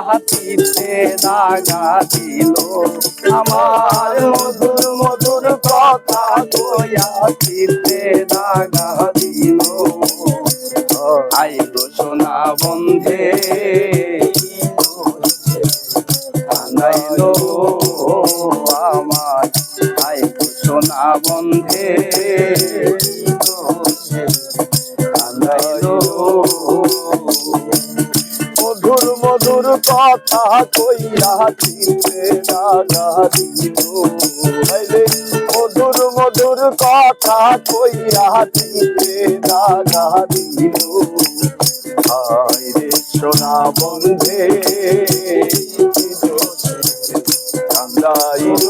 হাতিতে দাগা দিল। আমার মধুর মধুর কথা বন্ধে সোনা বন্ধে কথা কইয়া দাদা দিল। আইলে মধুর মধুর কথা কইয়া চিনতে দাদা দিল। আইরে সোনা বন্ধে কান্দাইলো।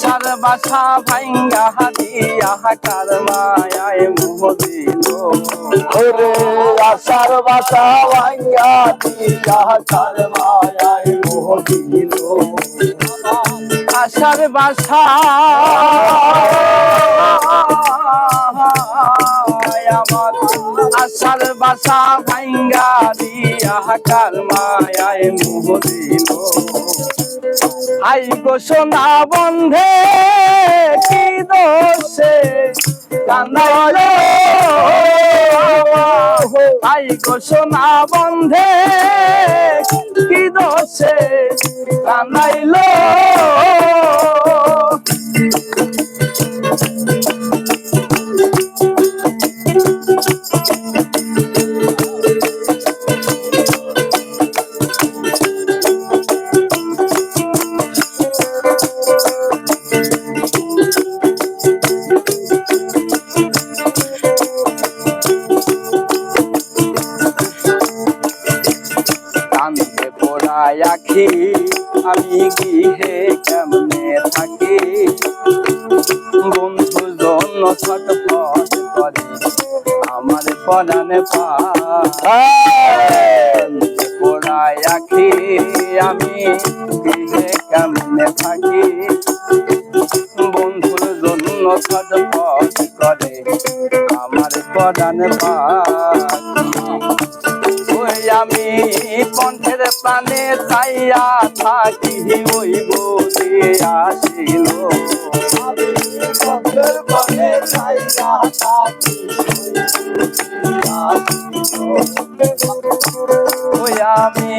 আশার বাসা ভাঙ্গা দিয়া কার মায়ায় মুহ দিল ওরে আশার বাসা ভাঙ্গা দিয়া কার মায়ায় মুহ দিল আশার বাসা আমার, আশার বাসা ভাঙ্গা দিয়া কার মায়ায় মুহ দিল আই গো সোনা বন্ধে কি দোষে? কান্দাইলো আই গো সোনা বন্ধে কি দোষে? কান্দাইলো আমি গৃহে কেমনে থাকি? বন্ধু জন্য ছটফট করে আমার পরাণে পান্দে পড়ায় আখি, আমি গৃহে কেমনে থাকি? বন্ধুর জন্য ছটফট করে আমার পাখি ওই আমি কণ্ঠের প্রাণে চাইয়া থাকি, ওই বলে আসিল। কণ্ঠের প্রাণে চাইয়া থাকি আমি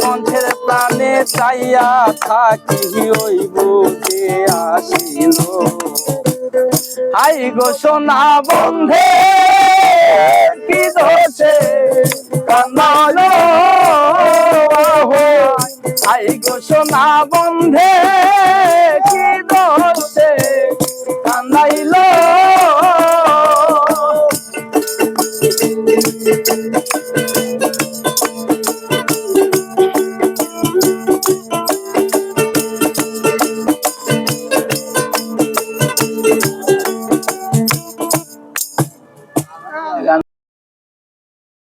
কণ্ঠের প্রাণে চাইয়া থাকি, ওই বলে আসিল। আই গো সোনা বন্ধে, কি দোষে বন্ধে কি দলতে কান্দাইল।